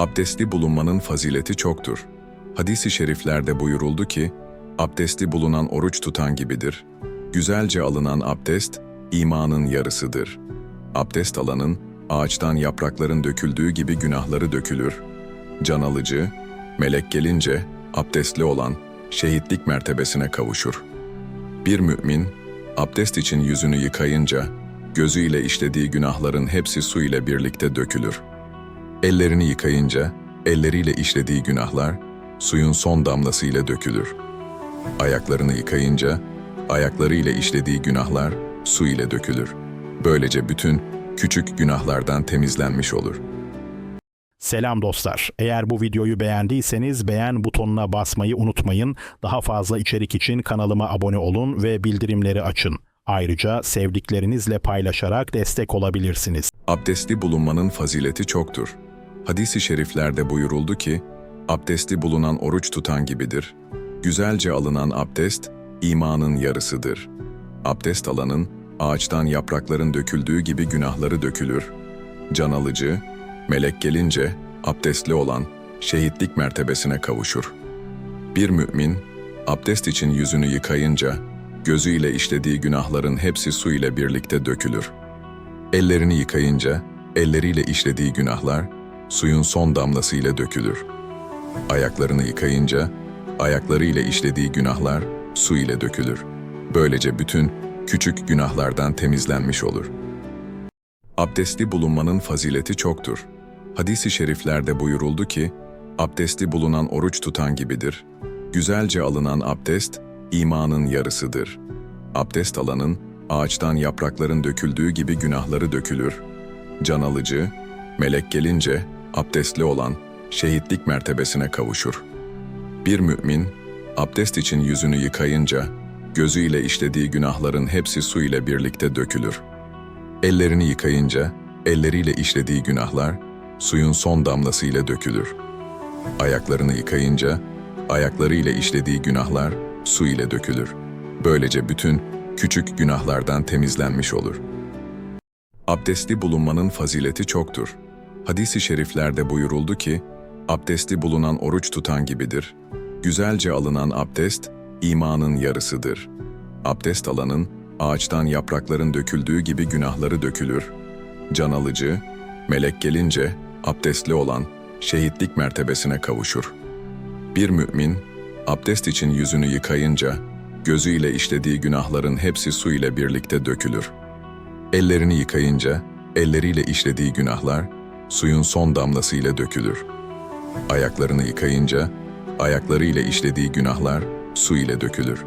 Abdestli bulunmanın fazileti çoktur. Hadis-i şeriflerde buyuruldu ki, abdestli bulunan oruç tutan gibidir. Güzelce alınan abdest, imanın yarısıdır. Abdest alanın, ağaçtan yaprakların döküldüğü gibi günahları dökülür. Can alıcı, melek gelince, abdestli olan, şehitlik mertebesine kavuşur. Bir mümin, abdest için yüzünü yıkayınca, gözüyle işlediği günahların hepsi su ile birlikte dökülür. Ellerini yıkayınca, elleriyle işlediği günahlar, suyun son damlası ile dökülür. Ayaklarını yıkayınca, ayaklarıyla işlediği günahlar, su ile dökülür. Böylece bütün küçük günahlardan temizlenmiş olur. Selam dostlar. Eğer bu videoyu beğendiyseniz beğen butonuna basmayı unutmayın. Daha fazla içerik için kanalıma abone olun ve bildirimleri açın. Ayrıca sevdiklerinizle paylaşarak destek olabilirsiniz. Abdestli bulunmanın fazileti çoktur. Hadis-i şeriflerde buyuruldu ki, abdestli bulunan oruç tutan gibidir. Güzelce alınan abdest, imanın yarısıdır. Abdest alanın, ağaçtan yaprakların döküldüğü gibi günahları dökülür. Can alıcı, melek gelince, abdestli olan, şehitlik mertebesine kavuşur. Bir mümin, abdest için yüzünü yıkayınca, gözüyle işlediği günahların hepsi su ile birlikte dökülür. Ellerini yıkayınca, elleriyle işlediği günahlar, suyun son damlası ile dökülür. Ayaklarını yıkayınca, ayaklarıyla işlediği günahlar, su ile dökülür. Böylece bütün küçük günahlardan temizlenmiş olur. Abdestli bulunmanın fazileti çoktur. Hadis-i şeriflerde buyuruldu ki, abdestli bulunan oruç tutan gibidir. Güzelce alınan abdest, imanın yarısıdır. Abdest alanın, ağaçtan yaprakların döküldüğü gibi günahları dökülür. Can alıcı, melek gelince, abdestli olan, şehitlik mertebesine kavuşur. Bir mümin, abdest için yüzünü yıkayınca, gözüyle işlediği günahların hepsi su ile birlikte dökülür. Ellerini yıkayınca, elleriyle işlediği günahlar, suyun son damlası ile dökülür. Ayaklarını yıkayınca, ayaklarıyla işlediği günahlar, su ile dökülür. Böylece bütün küçük günahlardan temizlenmiş olur. Abdestli bulunmanın fazileti çoktur. Hadis-i şeriflerde buyuruldu ki, abdestli bulunan oruç tutan gibidir. Güzelce alınan abdest, imanın yarısıdır. Abdest alanın, ağaçtan yaprakların döküldüğü gibi günahları dökülür. Can alıcı, melek gelince, abdestli olan, şehitlik mertebesine kavuşur. Bir mümin, abdest için yüzünü yıkayınca, gözüyle işlediği günahların hepsi su ile birlikte dökülür. Ellerini yıkayınca, elleriyle işlediği günahlar, suyun son damlası ile dökülür. Ayaklarını yıkayınca, ayaklarıyla işlediği günahlar, su ile dökülür.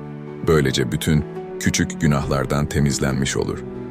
Böylece bütün küçük günahlardan temizlenmiş olur.''